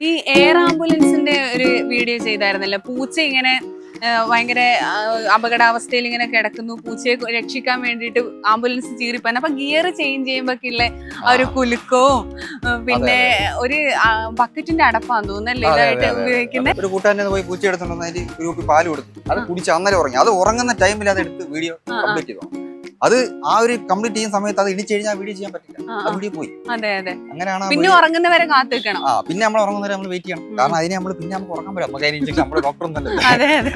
ഈ എയർ ആംബുലൻസിന്റെ ഒരു വീഡിയോ ചെയ്തായിരുന്നല്ലോ. പൂച്ച ഇങ്ങനെ ഭയങ്കര അപകടാവസ്ഥയിൽ ഇങ്ങനെ കിടക്കുന്നു. പൂച്ചയെ രക്ഷിക്കാൻ വേണ്ടിയിട്ട് ആംബുലൻസ് ചീറിപ്പോ അപ്പൊ ഗിയർ ചേഞ്ച് ചെയ്യുമ്പോഴൊക്കെയുള്ള ആ. ഒരു കുലുക്കവും പിന്നെ ഒരു ബക്കറ്റിന്റെ അടപ്പാന്ന് തോന്നുന്നല്ലേ ഇതായിട്ട് ഉപയോഗിക്കുന്നത് ഒരു കൂട്ടുകാരനെ പോയി പൂച്ച എടുത്തുണ്ടെന്ന് ഗ്രൂപ്പിൽ പാൽ കൊടുത്തു. അത് കുടിച്ച് അന്നേരം ഉറങ്ങി. അത് ഉറങ്ങുന്ന ടൈമിൽ അത് എടുത്ത് വീഡിയോ. കംപ്ലീറ്റ് ചെയ്തു. അത് ആ ഒരു കംപ്ലീറ്റ് ചെയ്യുന്ന സമയത്ത് അത് ഇടിച്ചു കഴിഞ്ഞാൽ വീഡിയോ ചെയ്യാൻ പറ്റില്ല. ആ. വീഡിയോ പോയി. അതെ അതെ. അങ്ങനെയാണ് പിന്നെ ഉറങ്ങുന്നവരെ കാത്തിരിക്കണം ആ പിന്നെ നമ്മൾ ഉറങ്ങുന്നവരെ നമ്മൾ വെയിറ്റ് ചെയ്യണം. കാരണം അതിനെ നമ്മൾ പിന്നെ നമുക്ക് ഉറങ്ങാൻ പറ്റും നമുക്ക് അതിനെ നമ്മുടെ ഡോക്ടർ അതെ അതെ.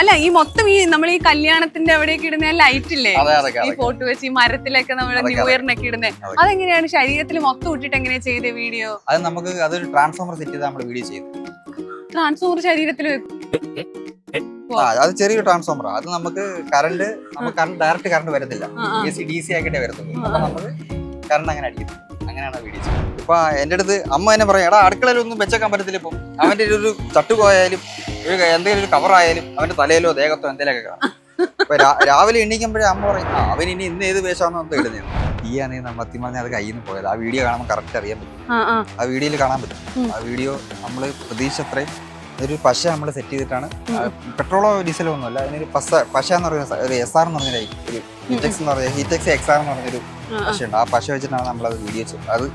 അല്ല ഈ മൊത്തം ഈ നമ്മൾ ഈ കല്യാണത്തിന്റെ അവിടേക്ക് ഇടുന്ന ലൈറ്റ് ഇല്ലേ? ഈ ഫോട്ടോ വെച്ച് ഈ മരത്തിലൊക്കെ നമ്മൾ ന്യൂ ഇയറിനൊക്കെ ഇടുന്നത്. അതെങ്ങനെയാണ്? ശരീരത്തിൽ മൊത്തം ഇട്ടിട്ട് എങ്ങനെയാ ചെയ്ത വീഡിയോ? അത് നമുക്ക് അതൊരു ട്രാൻസ്ഫോമർ സെറ്റ് ചെയ്ത് നമ്മൾ വീഡിയോ ചെയ്തു ട്രാൻസ്ഫോമർ ശരീരത്തിൽ ആ അത് ചെറിയൊരു ട്രാൻസ്ഫോമർ അത് നമുക്ക് കറണ്ട് നമുക്ക് കറണ്ട് ഡയറക്റ്റ് കറണ്ട് വരുന്നില്ല. എ സി ഡി സി ആക്കിയിട്ടേ വരത്തുള്ളൂ അപ്പൊ നമ്മൾ നമുക്ക് കറണ്ട് അങ്ങനെ അടിക്കും അങ്ങനെയാണ് വീഡിയോ ചെയ്തത് ഇപ്പൊ എന്റെ അടുത്ത് അമ്മ തന്നെ പറയാം എടാ അടുക്കളയിൽ ഒന്നും വെച്ചേക്കാൻ പറ്റത്തില്ല ഇപ്പം. അവന്റെ ഒരു ചട്ടുപോയാലും ഒരു എന്തെങ്കിലും ഒരു കവറായാലും അവന്റെ തലയിലോ ദേഹത്തോ എന്തെങ്കിലുമൊക്കെ കാണാം. അപ്പൊ രാവിലെ എണീക്കുമ്പോഴേ അമ്മ പറയും ആ അവൻ ഇനി ഇന്ന് ഏത് വേഷമാണെന്ന് നമുക്ക് ഇടുന്നത് ഈ ആണെങ്കിൽ നമ്മൾ സത്യം പറഞ്ഞാൽ അത് കയ്യിൽ നിന്ന് പോയത്. ആ വീഡിയോ കാണുമ്പോൾ കറക്റ്റ് അറിയാൻ പറ്റും. ആ വീഡിയോയിൽ കാണാൻ പറ്റും. ആ വീഡിയോ നമ്മൾ പ്രതീക്ഷ അത്രയും ഒരു പശ നമ്മൾ സെറ്റ് ചെയ്തിട്ടാണ്. പെട്രോളോ ഡീസലോ ഒന്നുമല്ല. അതിനൊരു പശ പശ എന്ന് പറയുന്ന ഒരു എസ് ആർ എന്ന് പറഞ്ഞ ഒരു ഹീറ്റെക്സ് എന്ന് പറഞ്ഞ ഹീറ്റെക്സ് എക്സ് ആർ എന്ന് പറഞ്ഞൊരു പശയുണ്ട്. ആ പശ വെച്ചിട്ടാണ് നമ്മൾ അത് വീഡിയോ ചെയ്യുന്നത് അത്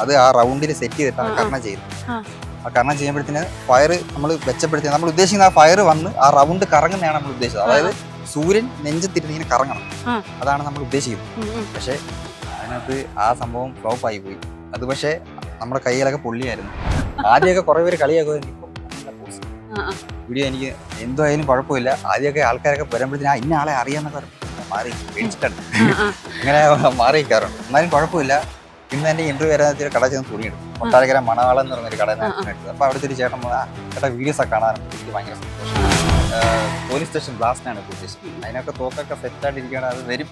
അത് ആ റൗണ്ടിൽ സെറ്റ് ചെയ്തിട്ടാണ്. കർണം ചെയ്യുന്നത്. ആ. കർണം ചെയ്യുമ്പോഴത്തേന് ഫയർ നമ്മൾ വെച്ചപ്പെടുത്തി നമ്മൾ ഉദ്ദേശിക്കുന്ന ആ ഫയർ വന്ന് ആ റൗണ്ട് കറങ്ങുന്നതാണ് നമ്മൾ ഉദ്ദേശിച്ചത്. അതായത് സൂര്യൻ നെഞ്ചത്തിരുന്ന് ഇങ്ങനെ കറങ്ങണം. അതാണ് നമ്മൾ ഉദ്ദേശിക്കുന്നത്. പക്ഷേ അതിനകത്ത് ആ സംഭവം ഫ്ലോപ്പ് ആയി പോയി. അത് പക്ഷേ നമ്മുടെ കൈകളൊക്കെ പൊള്ളിയായിരുന്നു. ആദ്യമൊക്കെ കുറേ പേര് കളിയാക്കുമായിരുന്നു. വീഡിയോ എനിക്ക് എന്തായാലും കുഴപ്പമില്ല. ആദ്യമൊക്കെ ആൾക്കാരൊക്കെ വരുമ്പോഴത്തേനും ആ ഇന്ന ആളെ അറിയാമെന്നൊക്കെ പറഞ്ഞു മാറി പേടിച്ചിട്ടാണ്. ഇങ്ങനെ മാറി എന്നാലും കുഴപ്പമില്ല. ഇന്ന് എന്റെ ഇന്റർവ്യൂ വരാൻ കട ചെന്ന് തുണിയെടുക്കും കൊട്ടാരക്കര മണവാളം എന്ന് പറഞ്ഞൊരു കടയിൽ ആ. നിന്ന് എടുത്തത് അപ്പൊ അവിടുത്തെ ഒരു ചേട്ടൻ ആ ചേട്ടാ വീഡിയോസ് ഒക്കെ കാണാൻ എനിക്ക് ഭയങ്കര സന്തോഷം. പോലീസ് സ്റ്റേഷൻ ബ്ലാസ്റ്റ് ആണ് ഉദ്ദേശിച്ചത് അതിനൊക്കെ തോക്കൊക്കെ സെറ്റ് ആയിട്ടിരിക്കുകയാണ്. അത് വരും.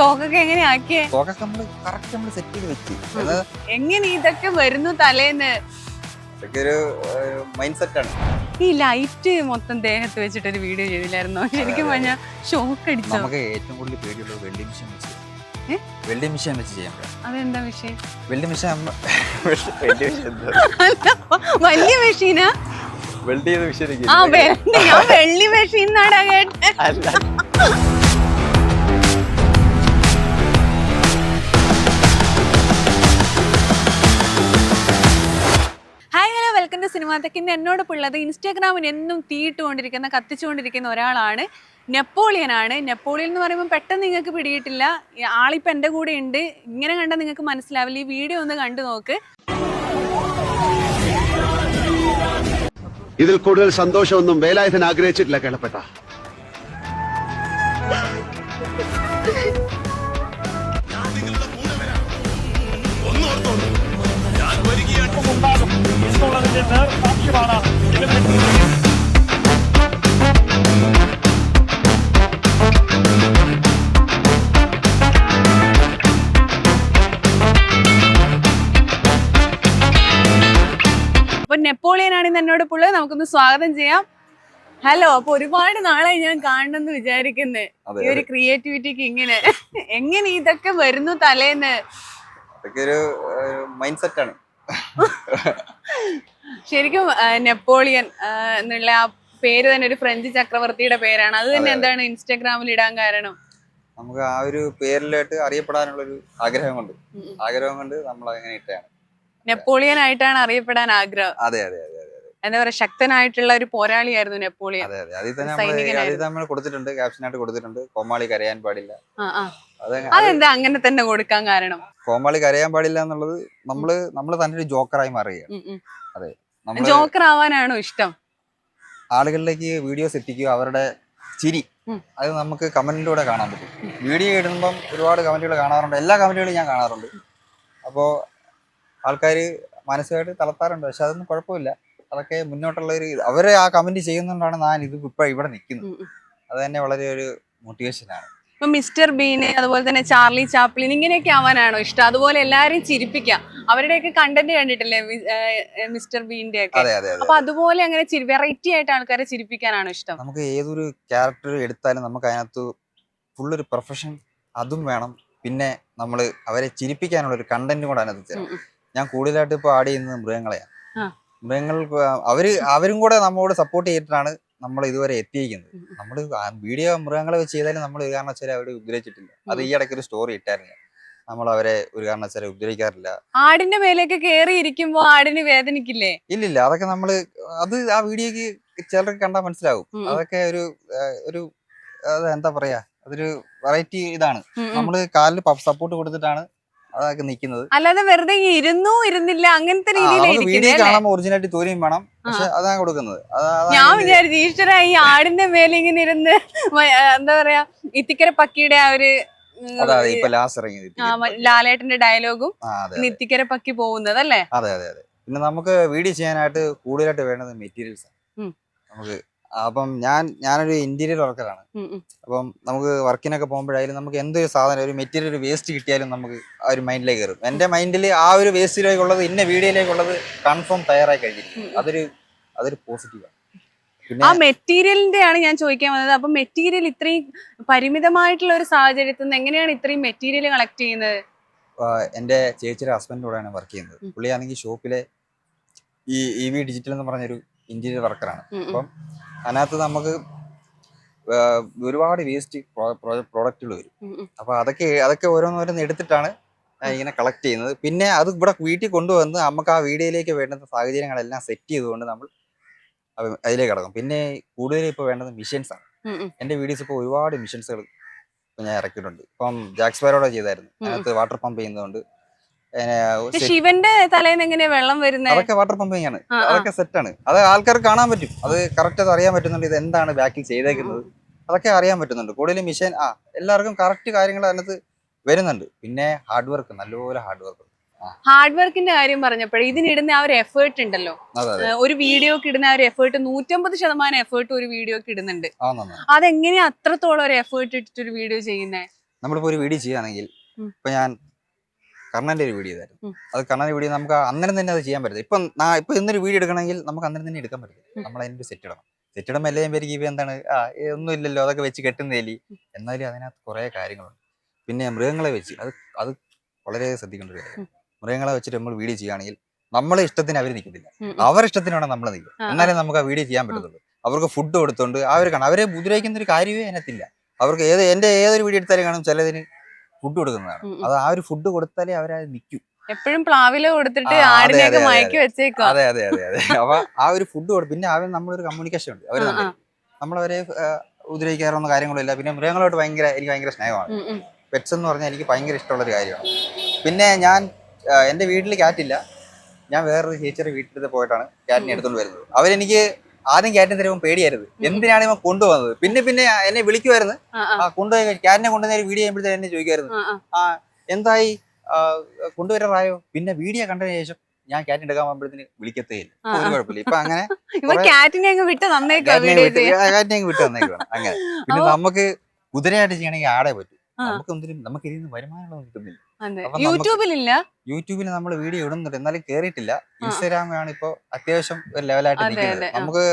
തോക്കൊക്കെ എങ്ങനെ ആക്കിയേ? തോക്കൊക്കെ നമ്മൾ കറക്റ്റ് നമ്മൾ സെറ്റ് ചെയ്ത് വെച്ച്. എങ്ങനെ ഇതൊക്കെ വരുന്നു തലേന്ന്? ഇതൊക്കെ ഒരു മൈൻഡ് സെറ്റ് ആണ്. ഈ ലൈറ്റ് മൊത്തം ദേഹത്ത് വെച്ചിട്ട് ഒരു വീഡിയോ ചെയ്തില്ലായിരുന്നോ? ശരിക്കും പറഞ്ഞാൽ ഷോക്ക് അടിച്ചു നമുക്ക് ഏറ്റവും കൂടുതൽ പേടിയുള്ളത് വെൽഡിംഗ് മെഷീൻ വെച്ച്? വെൽഡിംഗ് മെഷീൻ വെച്ച് ചെയ്യാൻ അതെന്താ മെഷീൻ? വെൽഡിംഗ് മെഷീൻ വലിയ മെഷീനാ? വെൽഡ് ചെയ്ത മെഷീൻ ആ വെള്ളി വെള്ളി മെഷീൻ എന്നാടാ കേട്ടെ? വെൽക്കം ടു സിനിമാ തെക്കിന്റെ എന്നോടൊപ്പം ഉള്ളത് ഇൻസ്റ്റാഗ്രാമിന് എന്നും തീയിട്ടുകൊണ്ടിരിക്കുന്ന കത്തിച്ചുകൊണ്ടിരിക്കുന്ന ഒരാളാണ്. നെപ്പോളിയനാണ്. നെപ്പോളിയൻ എന്ന് പറയുമ്പോൾ പെട്ടെന്ന് നിങ്ങൾക്ക് പിടിയിട്ടില്ല. ആളിപ്പോൾ എന്റെ കൂടെ ഉണ്ട്. ഇങ്ങനെ കണ്ടാൽ നിങ്ങൾക്ക് മനസ്സിലാവില്ല. ഈ വീഡിയോ ഒന്ന് കണ്ടു നോക്ക്. ഇതിൽ കൂടുതൽ സന്തോഷമൊന്നും വേലായുധൻ ആഗ്രഹിച്ചിട്ടില്ല കേളപ്പെട്ട. ആണ് ഇന്ന് എന്നോടൊപ്പം ഉള്ളത് നമുക്കൊന്ന് സ്വാഗതം ചെയ്യാം. ഹലോ അപ്പൊ ഒരുപാട് നാളായി ഞാൻ കാണണമെന്ന് വിചാരിക്കുന്നത് ഈ ഒരു ക്രിയേറ്റിവിറ്റിക്ക് ഇങ്ങനെ. എങ്ങനെ ഇതൊക്കെ വരുന്നു തലേന്ന്? ഒരു മൈൻഡ് സെറ്റ് ആണ്. ശരിക്കും നെപ്പോളിയൻ എന്നുള്ള ആ പേര് തന്നെ ഒരു ഫ്രഞ്ച് ചക്രവർത്തിയുടെ പേരാണ്. അത് തന്നെ. എന്താണ് ഇൻസ്റ്റാഗ്രാമിൽ ഇടാൻ കാരണം? നമുക്ക് ആ ഒരു പേരിലായിട്ട് അറിയപ്പെടാനുള്ള ഒരു ആഗ്രഹം കൊണ്ട് ആഗ്രഹം കൊണ്ട് നമ്മൾ അങ്ങനെ ഇട്ടാണ് നെപ്പോളിയൻ ആയിട്ടാണ് അറിയപ്പെടാൻ ആഗ്രഹം. അതെ അതെ അതെ എന്താ പറയാ ശക്തനായിട്ടുള്ള ഒരു പോരാളിയായിരുന്നു നെപ്പോളിയൻ. അതെ അതെ. അതിൽ തന്നെ നമ്മൾ കൊടുത്തിട്ടുണ്ട് ക്യാപ്ഷനായിട്ട് കൊടുത്തിട്ടുണ്ട്. കോമാളി കരയാൻ പാടില്ല. അതെന്താ അങ്ങനെ തന്നെ കൊടുക്കാൻ കാരണം? കോമാളി കരയാൻ പാടില്ല എന്നുള്ളത് നമ്മൾ നമ്മൾ തന്നെ ഒരു ജോക്കറായി മാറുകയാണ്. അതെ. ജോക്കർ ആവാനാണോ ഇഷ്ടം? ആളുകളിലേക്ക് വീഡിയോസ് എത്തിക്കുക അവരുടെ ചിരി അത് നമുക്ക് കമന്റിലൂടെ കാണാൻ പറ്റും. വീഡിയോ ഇടുമ്പം ഒരുപാട് കമന്റുകൾ കാണാറുണ്ട്. എല്ലാ കമന്റുകളും ഞാൻ കാണാറുണ്ട്. അപ്പോൾ ആൾക്കാർ മാനസികമായിട്ട് തളർത്താറുണ്ട്. പക്ഷെ അതൊന്നും കുഴപ്പമില്ല. അതൊക്കെ മുന്നോട്ടുള്ള ഒരു അവരെ ആ കമന്റ് ചെയ്യുന്നതുകൊണ്ടാണ് ഞാൻ ഇത് ഇപ്പൊ ഇവിടെ നിൽക്കുന്നത്. അത് തന്നെ വളരെ ഒരു മോട്ടിവേഷനാണ് ഇപ്പൊ മിസ്റ്റർ ബീന് അതുപോലെ തന്നെ ചാർലി ചാപ്ലിൻ ഇങ്ങനെയൊക്കെ ആവാനാണോ ഇഷ്ടം? അതുപോലെ എല്ലാരും ചിരിപ്പിക്കാം. അവരുടെയൊക്കെ കണ്ടന്റ് കണ്ടിട്ടില്ലേ മിസ്റ്റർ ബീന്റെ ഒക്കെ അപ്പൊ അതുപോലെ അങ്ങനെ വെറൈറ്റി ആയിട്ട് ആൾക്കാരെ ചിരിപ്പിക്കാനാണോ ഇഷ്ടം? നമുക്ക് ഏതൊരു ക്യാരക്ടർ എടുത്താലും നമുക്ക് അതിനകത്ത് ഫുള്ളൊരു പ്രൊഫഷൻ അതും വേണം. പിന്നെ നമ്മൾ അവരെ ചിരിപ്പിക്കാനുള്ള ഒരു കണ്ടന്റ് കൂടെ അതിനകത്ത് ഞാൻ കൂടുതലായിട്ട് ഇപ്പോൾ ആഡ് ചെയ്യുന്നത് മൃഗങ്ങളെയാണ്. മൃഗങ്ങൾ അവർ അവരും കൂടെ നമ്മോട് സപ്പോർട്ട് ചെയ്തിട്ടാണ് നമ്മൾ ഇതുവരെ എത്തിയിരിക്കുന്നത്. നമ്മൾ വീഡിയോ മൃഗങ്ങളെ വെച്ച് ചെയ്താലും നമ്മൾ ഒരു കാരണവശാലും അവരെ ഉപദ്രവിച്ചിട്ടില്ല. അത് ഈ ഇടയ്ക്ക് ഒരു സ്റ്റോറി ഇട്ടായിരുന്നു. നമ്മൾ അവരെ ഒരു കാരണവശാലും ഉപദ്രവിക്കാറില്ല. ആടിന്റെ മേലേക്ക് കേറി ഇരിക്കുമ്പോ ആടിന് വേദനിക്കില്ലേ? ഇല്ലില്ല അതൊക്കെ നമ്മൾ അത് ആ വീഡിയോക്ക് ചിലർക്ക് കണ്ടാൽ മനസ്സിലാവും. അതൊക്കെ ഒരു ഒരു എന്താ പറയാ അതൊരു വെറൈറ്റി ഇതാണ്. നമ്മൾ കാലിൽ സപ്പോർട്ട് കൊടുത്തിട്ടാണ് അതൊക്കെ നിൽക്കുന്നത് അല്ലാതെ വെറുതെ ഇരുന്നു ഇരുന്നില്ല അങ്ങനത്തെ രീതിയിൽ കാണുമ്പോൾ ഒറിജിനാലിറ്റി തോന്നിയും വേണം. പക്ഷെ അതാണ് കൊടുക്കുന്നത്. ഞാൻ. വിചാരിച്ചു ഈശ്വര ഈ ആടിന്റെ മേലെ ഇങ്ങനെ ഇരുന്ന് എന്താ പറയാ ഇത്തിക്കര പക്കിയുടെ ആ ഒരു ലാലേട്ടന്റെ ഡയലോഗും നിത്തിക്കര പക്കി പോകുന്നത് അല്ലേ? അതെ അതെ അതെ. പിന്നെ നമുക്ക് വീഡിയോ ചെയ്യാനായിട്ട് കൂടുതലായിട്ട് വേണ്ടത് മെറ്റീരിയൽസ്. നമുക്ക് അപ്പം ഞാൻ ഞാനൊരു ഇന്റീരിയർ വർക്കറാണ്. അപ്പം നമുക്ക് വർക്കിനൊക്കെ പോകുമ്പോഴായാലും നമുക്ക് എന്തൊരു സാധനം ഒരു മെറ്റീരിയൽ ഒരു വേസ്റ്റ് കിട്ടിയാലും നമുക്ക് ആ ഒരു മൈൻഡിലേക്ക് കയറും. എന്റെ മൈൻഡിൽ ആ ഒരു വേസ്റ്റിലേക്കുള്ളത് ഇന്ന വീഡിയോയിലേക്കുള്ളത് കൺഫേം തയ്യാറായി കഴിഞ്ഞിരിക്കും അതൊരു അതൊരു പോസിറ്റീവാണ് ആ മെറ്റീരിയലിന്റെ ആണ് ഞാൻ ചോദിക്കാൻ വന്നത്. അപ്പൊ മെറ്റീരിയൽ ഇത്രയും പരിമിതമായിട്ടുള്ള ഒരു സാഹചര്യത്തിൽ നിന്ന് എങ്ങനെയാണ് ഇത്രയും മെറ്റീരിയൽ കളക്ട് ചെയ്യുന്നത്? എന്റെ എന്റെ ചേച്ചിയുടെ ഹസ്ബൻഡിന്റെ കൂടെയാണ് വർക്ക് ചെയ്യുന്നത്. പുള്ളിയാണെങ്കിൽ ഷോപ്പിലെ ഈ ഇ വി ഡിജിറ്റൽ എന്ന് പറഞ്ഞൊരു ഇന്റീരിയർ വർക്കറാണ്. അപ്പം അതിനകത്ത് നമുക്ക് ഒരുപാട് വേസ്റ്റ് പ്രോഡക്റ്റുകൾ വരും. അപ്പൊ അതൊക്കെ അതൊക്കെ ഓരോന്നോരോന്ന് എടുത്തിട്ടാണ് ഇങ്ങനെ കളക്ട് ചെയ്യുന്നത് പിന്നെ അത് ഇവിടെ വീട്ടിൽ കൊണ്ടുവന്ന് നമുക്ക് ആ വീഡിയോയിലേക്ക് വേണ്ടുന്ന സാഹചര്യങ്ങളെല്ലാം സെറ്റ് ചെയ്തുകൊണ്ട് നമ്മൾ അതിലേക്ക് കിടക്കും പിന്നെ കൂടുതലും ഇപ്പോൾ വേണ്ടത് മിഷൻസ് ആണ്. എന്റെ വീഡിയോസ് ഇപ്പൊ ഒരുപാട് മിഷൻസുകൾ ഞാൻ ഇറക്കിയിട്ടുണ്ട് ഇപ്പം ജാക്സ്പയറോടെ ചെയ്തായിരുന്നു. അതിനകത്ത് വാട്ടർ പമ്പ് ചെയ്യുന്നതുകൊണ്ട് ശിവന്റെ തലേന്ന് എങ്ങനെയാ വെള്ളം വരുന്നത് അതൊക്കെ വാട്ടർ പമ്പിങ് ആണ്. അതൊക്കെ സെറ്റ് ആണ്. അത് ആൾക്കാർക്ക് കാണാൻ പറ്റും. അത് കറക്റ്റ് അത് അറിയാൻ പറ്റുന്നുണ്ട് ഇത് എന്താണ് ബാക്കിൽ ചെയ്തേക്കുന്നത്. അതൊക്കെ അറിയാൻ പറ്റുന്നുണ്ട്. കൂടുതലും മിഷൻ ആ എല്ലാവർക്കും കറക്റ്റ് കാര്യങ്ങൾ അതിനകത്ത് വരുന്നുണ്ട്. പിന്നെ ഹാർഡ് വർക്ക് നല്ലപോലെ ഹാർഡ് വർക്ക് ഹാർഡ് വർക്കിന്റെ കാര്യം പറഞ്ഞപ്പോഴേ ഇതിനിടുന്ന ആ ഒരു എഫേർട്ട് ഉണ്ടല്ലോ. ഒരു വീഡിയോക്ക് ഇടുന്ന ആ ഒരു എഫേർട്ട് നൂറ്റമ്പത് ശതമാനം എഫേർട്ട് ഒരു വീഡിയോക്ക് ഇടുന്നുണ്ട്. അതെങ്ങനെയാ അത്രത്തോളം ഒരു എഫേർട്ട് ഇട്ടിട്ട് ഒരു വീഡിയോ ചെയ്യുന്നേ? നമ്മളിപ്പോ ഒരു വീഡിയോ ചെയ്യുകയാണെങ്കിൽ. ഇപ്പൊ ഞാൻ കർണന്റെ ഒരു വീഡിയോ ഇതായിരുന്നു. അത് കർണന്റെ വീഡിയോ നമുക്ക് അന്നേരം തന്നെ അത് ചെയ്യാൻ പറ്റില്ല ഇപ്പം ഇപ്പൊ ഇന്നൊരു വീഡിയോ എടുക്കണമെങ്കിൽ നമുക്ക് അന്നേരം തന്നെ എടുക്കാൻ പറ്റില്ല. നമ്മൾ അതിന്റെ സെറ്റ് ഇടണം. സെറ്റ് ഇടുമ്പോൾ എല്ലാം പേര് ഇവ എന്താണ്? ആ ഒന്നും ഇല്ലല്ലോ അതൊക്കെ വെച്ച് കെട്ടുന്നേലി എന്നാലും അതിനകത്ത് കുറേ കാര്യങ്ങളുണ്ട്. പിന്നെ മൃഗങ്ങളെ വെച്ച് അത് അത് വളരെ ശ്രദ്ധിക്കേണ്ട ഒരു കാര്യം. മൃഗങ്ങളെ വെച്ചിട്ട് നമ്മൾ വീഡിയോ ചെയ്യുകയാണെങ്കിൽ നമ്മളെ ഇഷ്ടത്തിന് അവർ നിൽക്കത്തില്ല. അവരുടെ ഇഷ്ടത്തിനാണ് നമ്മൾ നിൽക്കുക. എന്നാലേ നമുക്ക് ആ വീഡിയോ ചെയ്യാൻ പറ്റത്തുള്ളൂ. അവർക്ക് ഫുഡ് കൊടുത്തോണ്ട് അവർ കാണാം. അവരെ ഉപദ്രവിക്കുന്ന ഒരു കാര്യമേ അതിനകത്തില്ല. അവർക്ക് ഏത് എന്റെ ഏതൊരു വീഡിയോ എടുത്താലും കാണും. ചിലതിന് ഫുഡ് കൊടുക്കുന്നതാണ്. അത് ആ ഒരു ഫുഡ് കൊടുത്താലേ അവരത് നിൽക്കൂ എപ്പോഴും പ്ലാവില കൊടുത്തിട്ട് ആടിനെയൊക്കെ മയക്കി വെച്ചേക്കും? അതെ അതെ അതെ അതെ. അപ്പൊ ആ ഒരു ഫുഡ് കൊടു പിന്നെ അവർ നമ്മളൊരു കമ്മ്യൂണിക്കേഷൻ ഉണ്ട്. അവർ ആ. നമ്മളവരെ ഉപദ്രവിക്കാറൊന്നും കാര്യങ്ങളില്ല പിന്നെ മൃഗങ്ങളോട് ഭയങ്കര എനിക്ക് ഭയങ്കര സ്നേഹമാണ്. പെറ്റ്സ് എന്ന് പറഞ്ഞാൽ എനിക്ക് ഭയങ്കര ഇഷ്ടമുള്ളൊരു കാര്യമാണ്. പിന്നെ ഞാൻ എന്റെ വീട്ടിൽ കാറ്റില്ല ഞാൻ വേറൊരു ചേച്ചിയുടെ വീട്ടിൽ പോയിട്ടാണ് കാറ്റിനെ എടുത്തുകൊണ്ട് വരുന്നത്. അവരെനിക്ക് ആദ്യം ക്യാറ്റിന് തരുമ്പോൾ പേടിയായിരുന്നു. എന്തിനാണ് ഇവൻ കൊണ്ടുവന്നത് പിന്നെ പിന്നെ എന്നെ വിളിക്കുമായിരുന്നു ആ കൊണ്ടുപോയി ക്യാറ്റിനെ കൊണ്ടുവന്ന വീഡിയോ ചെയ്യുമ്പോഴത്തേക്ക് എന്നെ ചോദിക്കുമായിരുന്നു ആ എന്തായി? കൊണ്ടുവരാറായോ പിന്നെ വീഡിയോ കണ്ടതിന് ശേഷം ഞാൻ ക്യാറ്റ് എടുക്കാൻ പോകുമ്പോഴത്തേന് വിളിക്കത്തേ ഇല്ല ഒരു കുഴപ്പമില്ല. ഇപ്പൊ അങ്ങനെ ക്യാറ്റിനെ അങ്ങ് വിട്ട് ക്യാറ്റിനെ അങ്ങ് വിട്ട് തന്നേക്കുവാണ് അങ്ങനെ. പിന്നെ നമുക്ക് കുതിരയായിട്ട് ചെയ്യണമെങ്കിൽ ആടെ പറ്റും. നമുക്ക് എന്തിനും നമുക്ക് ഇതിൽ നിന്ന് വരുമാനമുള്ള കിട്ടുന്നില്ല. യൂട്യൂബിലില്ല? യൂട്യൂബിൽ നമ്മൾ വീഡിയോ ഇടുന്നുണ്ട്. എന്നാലും കേറിയിട്ടില്ല. ഇൻസ്റ്റാഗ്രാമാണ് ഇപ്പൊ അത്യാവശ്യം ഒരു ലെവലായിട്ട് നിൽക്കുന്നത്. നമുക്ക്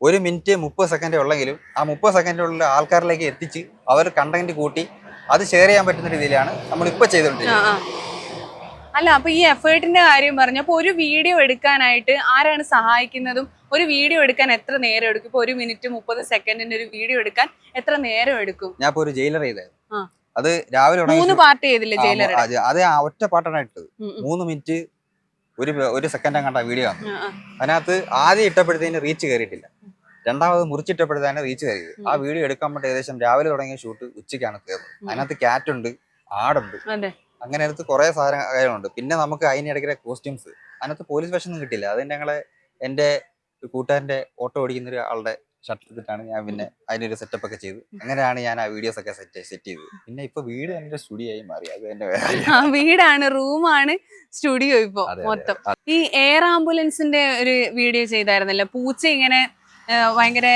ഒരു മിനിറ്റ് മുപ്പത് സെക്കൻഡ് ഉള്ളെങ്കിലും ആ മുപ്പത് സെക്കൻഡിലുള്ള ആൾക്കാരിലേക്ക് എത്തിച്ച് അവർ കണ്ടന്റ് കൂട്ടി അത് ഷെയർ ചെയ്യാൻ പറ്റുന്ന രീതിയിലാണ് നമ്മൾ ഇപ്പൊ ചെയ്തോണ്ടിരിക്കുന്നത്. ചെയ്തുകൊണ്ടിരിക്കുന്നത് അല്ല അപ്പൊ ഈ എഫേർട്ടിന്റെ കാര്യം പറഞ്ഞു അപ്പൊ ഒരു വീഡിയോ എടുക്കാനായിട്ട് ആരാണ് സഹായിക്കുന്നതും? ഒരു വീഡിയോ എടുക്കാൻ എത്ര നേരം എടുക്കും? ഇപ്പൊ ഒരു മിനിറ്റ് മുപ്പത് സെക്കൻഡിന്റെ ഒരു വീഡിയോ എടുക്കാൻ എത്ര നേരം എടുക്കും? ഞാൻ ഇപ്പൊ ഒരു ജയിലർ. ചെയ്തായിരുന്നു അത് രാവിലെ മൂന്ന് പാർട്ട് ചെയ്തില്ലേ അത് ആ ഒറ്റ പാട്ടാണ് ഇട്ടത്. മൂന്ന് മിനിറ്റ് ഒരു ഒരു സെക്കൻഡ് കണ്ട വീഡിയോ ആണ്. അതിനകത്ത് ആദ്യം ഇട്ടപ്പോഴത്തേന് റീച്ച് കയറിയിട്ടില്ല രണ്ടാമത് മുറിച്ചിട്ടപ്പോഴത്തേന് റീച്ച് കയറിയത് ആ വീഡിയോ എടുക്കാൻ വേണ്ടി ഏകദേശം രാവിലെ തുടങ്ങിയ ഷൂട്ട് ഉച്ചയ്ക്കാണ് കയറുന്നത് ഉം. അതിനകത്ത് ക്യാറ്റ് ഉണ്ട് ആടുണ്ട്. അങ്ങനെ അടുത്ത് കുറെ സാധന കാര്യങ്ങളുണ്ട്. പിന്നെ നമുക്ക് അതിനിടയ്ക്ക് കോസ്റ്റ്യൂംസ് അതിനകത്ത് പോലീസ് വേഷം ഒന്നും കിട്ടില്ല അത് ഞങ്ങളെ എന്റെ കൂട്ടുകാരന്റെ ഓട്ടോ ഓടിക്കുന്ന ഒരാളുടെ ഷർട്ട് എടുത്തിട്ടാണ് ഞാൻ പിന്നെ അതിനൊരു സെറ്റപ്പ് ഒക്കെ ചെയ്ത്. അങ്ങനെയാണ് ഞാൻ ആ വീഡിയോസ് ഒക്കെ സെറ്റ് സെറ്റ് ചെയ്തത്. പിന്നെ ഇപ്പൊ വീട് എന്റെ സ്റ്റുഡിയോ ആയി മാറി. അത് എന്റെ വീടാണ് റൂമാണ് സ്റ്റുഡിയോ ഇപ്പൊ. മൊത്തം. ഈ എയർ ആംബുലൻസിന്റെ ഒരു വീഡിയോ ചെയ്തായിരുന്നല്ലോ? പൂച്ച ഇങ്ങനെ ഭയങ്കര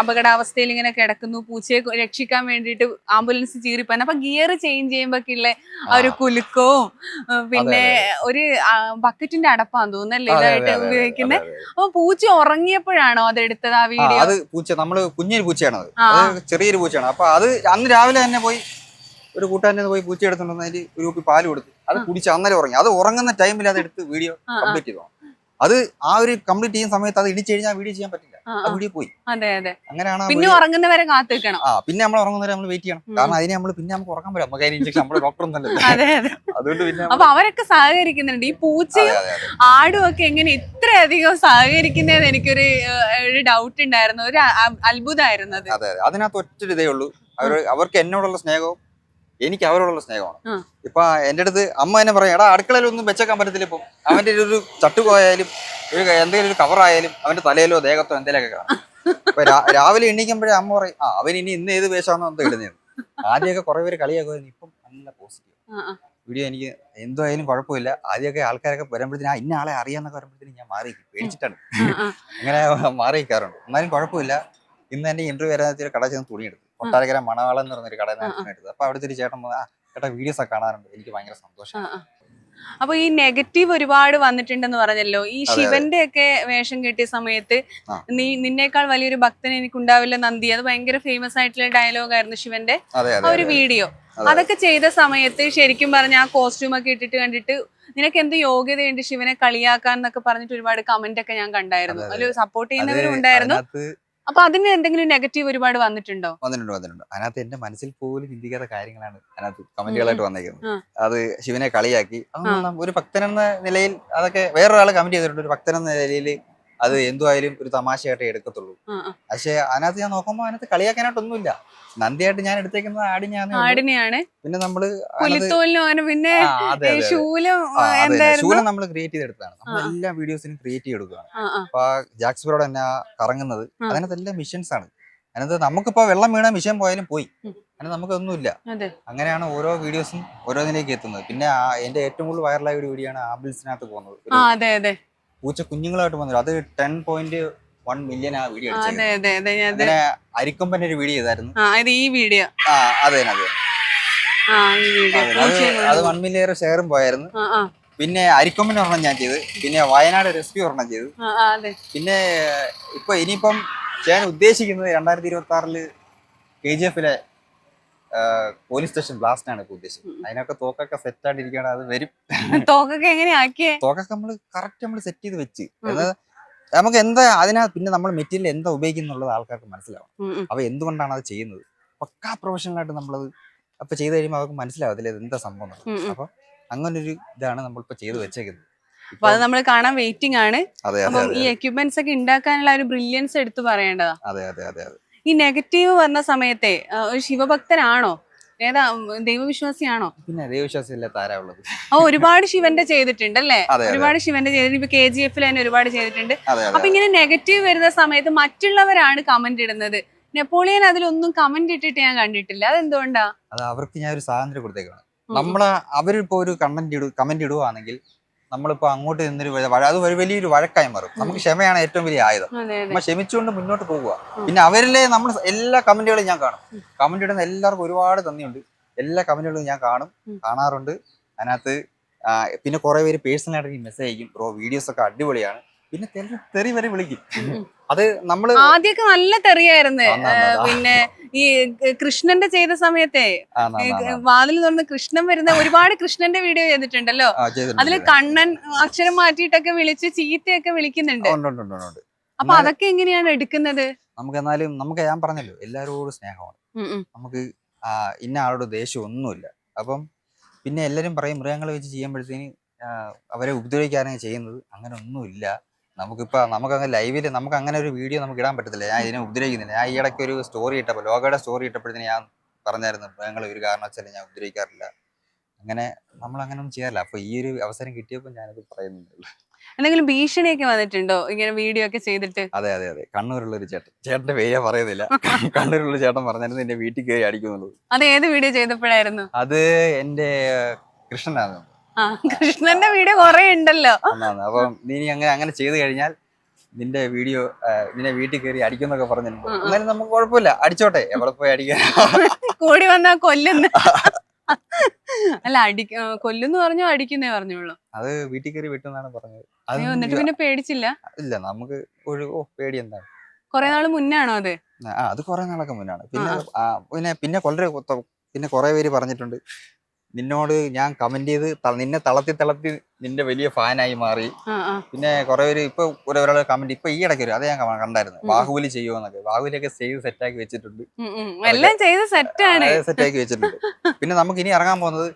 അപകടാവസ്ഥയിൽ ഇങ്ങനെ കിടക്കുന്നു. പൂച്ചയെ രക്ഷിക്കാൻ വേണ്ടിയിട്ട് ആംബുലൻസ് ചീറിപ്പോ അപ്പൊ ഗിയർ ചേഞ്ച് ചെയ്യുമ്പോഴൊക്കെയുള്ള ആ. ഒരു കുലുക്കവും പിന്നെ ഒരു ബക്കറ്റിന്റെ അടപ്പാന്ന് തോന്നുന്നല്ലേ ഇതായിട്ട് ഉപയോഗിക്കുന്നത്. അപ്പൊ പൂച്ച ഉറങ്ങിയപ്പോഴാണോ അത് എടുത്തത് ആ വീഡിയോ? അത് പൂച്ച നമ്മൾ കുഞ്ഞൊരു പൂച്ചയാണ് അത്. ചെറിയൊരു പൂച്ചയാണ്. അപ്പൊ അത് അന്ന് രാവിലെ തന്നെ പോയി ഒരു കൂട്ടുകാരനെ പോയി പൂച്ച എടുത്തുണ്ടെന്ന് ഒരു കുപ്പി പാൽ കൊടുത്തു അത് കുടിച്ച് അന്നേരം ഉറങ്ങി. അത് ഉറങ്ങുന്ന ടൈമിൽ അത് എടുത്ത് വീഡിയോ. കംപ്ലീറ്റ് ചെയ്തു അത് ആ ഒരു കംപ്ലീറ്റ് ചെയ്യുന്ന സമയത്ത് അത് ഇടിച്ചു കഴിഞ്ഞാൽ വീഡിയോ ചെയ്യാൻ പറ്റില്ല. ആ. വീഡിയോ പോയി. അതെ അതെ. അങ്ങനെയാണ് പിന്നെ ഉറങ്ങുന്നവരെ കാത്തിരിക്കണം ആ പിന്നെ നമ്മൾ ഉറങ്ങുന്നവരെ നമ്മൾ വെയിറ്റ് ചെയ്യണം. കാരണം അതിനെ നമ്മൾ പിന്നെ നമുക്ക് ഉറങ്ങാൻ പറ്റും നമുക്ക് അതിന് ഇഞ്ചക്ഷൻ നമ്മുടെ ഡോക്ടർ അതെ അതെ. അതുകൊണ്ട് പിന്നെ അപ്പൊ അവരൊക്കെ സഹകരിക്കുന്നുണ്ട്. ഈ പൂച്ചയും ആടും ഒക്കെ എങ്ങനെ ഇത്രയധികം സഹകരിക്കുന്നതെന്ന് എനിക്കൊരു ഒരു ഡൗട്ട് ഉണ്ടായിരുന്നു. ഒരു അത്ഭുതമായിരുന്നു അതെ. അതെ അതിനകത്ത് ഒറ്റ ഇതേ ഉള്ളൂ. അവർ അവർക്ക് എന്നോടുള്ള സ്നേഹവും എനിക്ക് അവരോടുള്ള സ്നേഹമാണ്. ഇപ്പൊ എന്റെ അടുത്ത് അമ്മ എന്നെ പറയും എടാ അടുക്കളയിൽ ഒന്നും വെച്ചേക്കാൻ പറ്റത്തില്ല ഇപ്പം. അവന്റെ ഒരു ചട്ടു പോയാലും ഒരു എന്തെങ്കിലും ഒരു കവറായാലും അവന്റെ തലയിലോ ദേഹത്തോ എന്തെങ്കിലുമൊക്കെ കാണാം. ഇപ്പൊ രാവിലെ എണീക്കുമ്പോഴേ അമ്മ പറയും ആ അവൻ ഇനി ഇന്ന് ഏത് വേഷമാണോ എന്താ ഇടുന്നത്? ആദ്യമൊക്കെ കുറെ പേര് കളിയാക്കുമായിരുന്നു ഇപ്പം നല്ല പോസിറ്റീവ്. വീഡിയോ എനിക്ക് എന്തായാലും കുഴപ്പമില്ല. ആദ്യമൊക്കെ ആൾക്കാരൊക്കെ വരുമ്പോഴത്തേനും ആ ഇന്ന ആളെ അറിയാന്നൊക്കെ വരുമ്പോഴത്തേനും ഞാൻ മാറി പേടിച്ചിട്ടാണ്. അങ്ങനെ മാറി നിൽക്കാറുണ്ട്. എന്നാലും കുഴപ്പമില്ല. ഇന്ന് എന്റെ ഇന്റർവ്യൂ വരാൻ കട ചെന്ന് തുണി എടുത്തു. കൊട്ടാരക്കര മണവാളം എന്ന് പറഞ്ഞൊരു കടയിൽ ആ, ആ. നിന്ന് എടുത്തത്. അപ്പൊ അവിടുത്തെ ഒരു ചേട്ടൻ ആ ചേട്ടാ വീഡിയോസ് ഒക്കെ കാണാറുണ്ട്. എനിക്ക് ഭയങ്കര സന്തോഷം. അപ്പൊ ഈ നെഗറ്റീവ് ഒരുപാട് വന്നിട്ടുണ്ടെന്ന് പറഞ്ഞല്ലോ. ഈ ശിവന്റെ ഒക്കെ വേഷം കിട്ടിയ സമയത്ത് നീ നിന്നേക്കാൾ വലിയൊരു ഭക്തൻ എനിക്ക് ഉണ്ടാവില്ല നന്ദി. അത് ഭയങ്കര ഫേമസ് ആയിട്ടുള്ള ഡയലോഗ് ആയിരുന്നു ശിവന്റെ ആ ഒരു. വീഡിയോ അതെ. അതൊക്കെ ചെയ്ത സമയത്ത് ശരിക്കും പറഞ്ഞ ആ കോസ്റ്റ്യൂം ഒക്കെ ഇട്ടിട്ട് കണ്ടിട്ട് നിനക്ക് എന്ത് യോഗ്യതയുണ്ട് ശിവനെ കളിയാക്കാൻ എന്നൊക്കെ പറഞ്ഞിട്ട് ഒരുപാട് കമന്റ് ഒക്കെ ഞാൻ കണ്ടായിരുന്നു. അതിൽ സപ്പോർട്ട് ചെയ്യുന്നവരും ഉണ്ടായിരുന്നു. അപ്പൊ അതിന് എന്തെങ്കിലും നെഗറ്റീവ് ഒരുപാട് വന്നിട്ടുണ്ടോ? വന്നിട്ടുണ്ട് വന്നിട്ടുണ്ട്. അതിനകത്ത് എന്റെ മനസ്സിൽ പോലും ചിന്തിക്കാത്ത കാര്യങ്ങളാണ് അതിനകത്ത് കമന്റുകളായിട്ട് വന്നേക്കുന്നത്. അത് ശിവനെ കളിയാക്കി. ഒരു ഭക്തൻ എന്ന നിലയിൽ അതൊക്കെ വേറൊരാൾ കമന്റ് ചെയ്തിട്ടുണ്ട്. ഒരു ഭക്തൻ എന്ന നിലയിൽ അത് എന്തുമായാലും ഒരു തമാശയായിട്ടേ എടുക്കത്തുള്ളൂ. പക്ഷേ അതിനകത്ത് ഞാൻ നോക്കുമ്പോൾ അതിനകത്ത് കളിയാക്കാനായിട്ടൊന്നുമില്ല. നന്ദിയായിട്ട് ഞാൻ എടുത്തേക്കുന്നത് ആടിനെയാണ് ആടിനെയാണ്. പിന്നെ നമ്മൾ പിന്നെ. ശൂലം നമ്മൾ ക്രിയേറ്റ് ചെയ്തെടുത്താണ് നമ്മൾ. എല്ലാ വീഡിയോസിനും ക്രിയേറ്റ് ചെയ്തെടുക്കുകയാണ്. അപ്പൊ ജാക്സ്ബറോട് എന്നാ കറങ്ങുന്നത്. അതിനകത്ത് എല്ലാം മിഷൻസ് ആണ്. അതിനകത്ത് നമുക്കിപ്പോ വെള്ളം വീണ മിഷൻ പോയാലും പോയി. അങ്ങനെ നമുക്കൊന്നുമില്ല. അങ്ങനെയാണ് ഓരോ വീഡിയോസും ഓരോന്നിലേക്ക് എത്തുന്നത്. പിന്നെ എന്റെ ഏറ്റവും കൂടുതൽ വൈറലായ ഒരു വീഡിയോ ആണ് ആംബുലൻസിനകത്ത് പോകുന്നത്. പൂച്ച കുഞ്ഞുങ്ങളായിട്ട് വന്നു അത് ടെൻ പോയിന്റ് വൺ മില്യൺ ആ വീഡിയോ ഞാൻ അങ്ങനെ അരിക്കൊമ്പന്റെ ഒരു വീഡിയോ ചെയ്തായിരുന്നു ഈ വീഡിയോ ആ അതെ അതെ അത് വൺ മില്യൺ ഷെയറും പോയായിരുന്നു. പിന്നെ അരിക്കൊമ്പൻ ഒരെണ്ണം ഞാൻ ചെയ്ത്. പിന്നെ വയനാട് റെസ്ക്യൂ ഒരെണ്ണം ചെയ്തു. പിന്നെ ഇപ്പൊ ഇനിയിപ്പം ചെയ്യാൻ ഉദ്ദേശിക്കുന്നത് രണ്ടായിരത്തി ഇരുപത്തി ആറിൽ കെ ജി എഫിലെ പോലീസ് സ്റ്റേഷൻ ബ്ലാസ്റ്റ് ആണ് ഇപ്പൊ ഉദ്ദേശിച്ചത്. അതിനൊക്കെ തോക്കൊക്കെ സെറ്റ് ആയിട്ടിരിക്കുകയാണ് അത് വരും. തോക്കൊക്കെ എങ്ങനെ ആക്കിയേ? തോക്കൊക്കെ നമ്മൾ കറക്റ്റ് നമ്മൾ സെറ്റ് ചെയ്ത് വെച്ച്. നമുക്ക് എന്താ അതിനകത്ത് പിന്നെ നമ്മൾ മെറ്റീരിയൽ എന്താ ഉപയോഗിക്കുന്നുള്ളത് ആൾക്കാർക്ക് മനസ്സിലാവും അപ്പൊ എന്തുകൊണ്ടാണ് അത് ചെയ്യുന്നത്? പക്കാ പ്രൊഫഷണൽ ആയിട്ട് നമ്മളത് അപ്പൊ ചെയ്ത് കഴിയുമ്പോൾ അവർക്ക് മനസ്സിലാവത്തില്ല ഇത് എന്താ സംഭവം അപ്പൊ അങ്ങനെ ഒരു ഇതാണ് നമ്മളിപ്പോ ചെയ്ത് വെച്ചേക്കുന്നത്. അപ്പൊ അത് നമ്മൾ കാണാൻ വെയിറ്റിംഗ് ആണ്. അപ്പം ഈ എക്യുപ്മെന്റ്സ് ഒക്കെ ഉണ്ടാക്കാനുള്ള ഒരു ബ്രില്യൻസ് എടുത്തു പറയേണ്ടതാ. അതെ അതെ അതെ അതെ. ഈ നെഗറ്റീവ് വന്ന സമയത്തെ ഒരു ശിവഭക്തനാണോ? ഏതാ ദൈവവിശ്വാസിയാണോ? പിന്നെ ദൈവവിശ്വാസം ഇല്ലാത്ത ഉള്ളത് ആ ഒരുപാട് ശിവന്റെ ചെയ്തിട്ടുണ്ട് അല്ലേ ഒരുപാട് ശിവന്റെ ചെയ്തിട്ടുണ്ട് ഇപ്പൊ കെ ജി എഫിൽ തന്നെ ഒരുപാട് ചെയ്തിട്ടുണ്ട്. അപ്പൊ ഇങ്ങനെ നെഗറ്റീവ് വരുന്ന സമയത്ത് മറ്റുള്ളവരാണ് കമന്റ് ഇടുന്നത്. നെപ്പോളിയൻ അതിലൊന്നും കമന്റ് ഇട്ടിട്ട് ഞാൻ കണ്ടിട്ടില്ല. അതെന്തുകൊണ്ടാ? അത് അവർക്ക് ഞാൻ ഒരു സ്വാതന്ത്ര്യം കൊടുത്തേക്കാണ്. നമ്മളെ അവരിപ്പോ ഒരു കമന്റ് ഇടു കമന്റ് ഇടുവാണെങ്കിൽ നമ്മളിപ്പോ അങ്ങോട്ട് നിന്നൊരു അത് ഒരു വലിയൊരു വഴക്കായി മാറും. നമുക്ക് ക്ഷമയാണ് ഏറ്റവും വലിയ ആയുധം. അതെ അതെ. നമ്മ ക്ഷമിച്ചുകൊണ്ട് മുന്നോട്ട് പോകുക പിന്നെ അവരിലെ നമ്മൾ എല്ലാ കമന്റുകളും ഞാൻ കാണും. കമന്റ് ഇടുന്ന എല്ലാവർക്കും ഒരുപാട് നന്ദിയുണ്ട്. എല്ലാ കമന്റുകളും ഞാൻ കാണും കാണാറുണ്ട്. അതിനകത്ത് പിന്നെ കുറെ പേര് പേഴ്സണൽ ആയിട്ട് മെസ്സേജ് അയക്കും. ബ്രോ വീഡിയോസ് ഒക്കെ അടിപൊളിയാണ്. പിന്നെ തെറി- വരെ വിളിക്കും. അത് നമ്മൾ ആദ്യമൊക്കെ നല്ല തെറിയായിരുന്നു. പിന്നെ ഈ കൃഷ്ണന്റെ ചെയ്ത സമയത്തെ വാതിൽ തുറന്ന് കൃഷ്ണൻ വരുന്ന ഒരുപാട് കൃഷ്ണന്റെ വീഡിയോ ചെയ്തിട്ടുണ്ടല്ലോ. അതിൽ അതിൽ കണ്ണൻ അക്ഷരം മാറ്റിയിട്ടൊക്കെ വിളിച്ച് ചീത്തയൊക്കെ വിളിക്കുന്നുണ്ട്. അപ്പൊ അതൊക്കെ എങ്ങനെയാണ് എടുക്കുന്നത്? നമുക്ക് എന്നാലും നമുക്ക് ഞാൻ പറഞ്ഞല്ലോ എല്ലാവരോടും സ്നേഹമാണ്. നമുക്ക് ഇന്ന ആളോട് ദേഷ്യം ഒന്നുമില്ല അപ്പം പിന്നെ എല്ലാരും പറയും മൃഗങ്ങളെ വെച്ച് ചെയ്യുമ്പോഴത്തേന് അവരെ ഉപദ്രവിക്കാനാണ് ചെയ്യുന്നത്. അങ്ങനെ ഒന്നുമില്ല. നമുക്കിപ്പോൾ നമുക്കങ്ങ് ലൈവിൽ നമുക്ക് അങ്ങനെ ഒരു വീഡിയോ നമുക്ക് ഇടാൻ പറ്റത്തില്ല. ഞാൻ ഇതിനെ ഉപദ്രവിക്കുന്നില്ല ഞാൻ ഈ ഇടയ്ക്ക് ഒരു സ്റ്റോറി ഇട്ടപ്പോൾ ലോകയുടെ സ്റ്റോറി ഇട്ടപ്പോഴത്തേന് ഞാൻ പറഞ്ഞായിരുന്നു മൃഗങ്ങൾ ഒരു കാരണവശാലും ഞാൻ ഉപദ്രവിക്കാറില്ല അങ്ങനെ നമ്മൾ അങ്ങനെ ഒന്നും ചെയ്യാറില്ല. അപ്പൊ ഈ ഒരു അവസരം കിട്ടിയപ്പോൾ ഞാനത് പറയുന്നുണ്ട്. എന്തെങ്കിലും ഭീഷണിയൊക്കെ വന്നിട്ടുണ്ടോ? ഇങ്ങനെ വീഡിയോ ഒക്കെ ചെയ്തിട്ട്? അതെ അതെ അതെ. കണ്ണൂരുള്ള ഒരു ചേട്ടൻ. ചേട്ടന്റെ പേര് പറയുന്നില്ല. കണ്ണൂരുള്ള ചേട്ടൻ പറഞ്ഞായിരുന്നു എന്റെ വീട്ടിൽ കയറി അടിക്കുന്നുള്ളൂ അത് ഏത് വീഡിയോ ചെയ്തപ്പോഴായിരുന്നു? അത് എന്റെ കൃഷ്ണനാണ്. കൃഷ്ണന്റെ വീഡിയോ കുറെ ഉണ്ടല്ലോ. അപ്പം നീ അങ്ങനെ അങ്ങനെ ചെയ്തു കഴിഞ്ഞാൽ നിന്റെ വീഡിയോ നിന്നെ വീട്ടിൽ കയറി അടിക്കുന്നൊക്കെ പറഞ്ഞിട്ടുണ്ട് അങ്ങനെ നമുക്ക് കുഴപ്പമില്ല. അടിച്ചോട്ടെ. എവിടെ പോയി അടിക്കാൻ? കൂടി വന്നാ കൊല്ലുന്ന അല്ല അടി കൊല്ലുന്ന് പറഞ്ഞോ അടിക്കുന്നേ പറഞ്ഞോളൂ. അത് വീട്ടിൽ കയറി വിട്ടെന്നാണ് പറഞ്ഞത്. എന്നിട്ട് പിന്നെ പേടിച്ചില്ല? ഇല്ല നമുക്ക് ഒരു ഓ പേടി എന്താണ് കൊറേ നാൾ മുന്നാണോ അത്? ആ അത് കൊറേ നാളൊക്കെ മുന്നാണ്. പിന്നെ പിന്നെ പിന്നെ കൊല്ലരെ പിന്നെ കൊറേ പേര് പറഞ്ഞിട്ടുണ്ട്. നിന്നോട് ഞാൻ കമന്റ് ചെയ്ത് നിന്നെ തളത്തി തളത്തി നിന്റെ വലിയ ഫാനായി മാറി. പിന്നെ കുറെ പേര് ഇപ്പൊ ഒരു ഒരാൾ കമന്റ് ഇപ്പൊ ഈ ഇടയ്ക്ക് ഒരു അത് ഞാൻ കണ്ടായിരുന്നു. ബാഹുബലി ഒക്കെ ബാഹുബലിയൊക്കെ ചെയ്ത് സെറ്റാക്കി വെച്ചിട്ടുണ്ട്. എല്ലാം ചെയ്ത് സെറ്റാണ് സെറ്റാക്കി വെച്ചിട്ടുണ്ട്. പിന്നെ നമുക്ക് ഇനി ഇറങ്ങാൻ പോകുന്നത്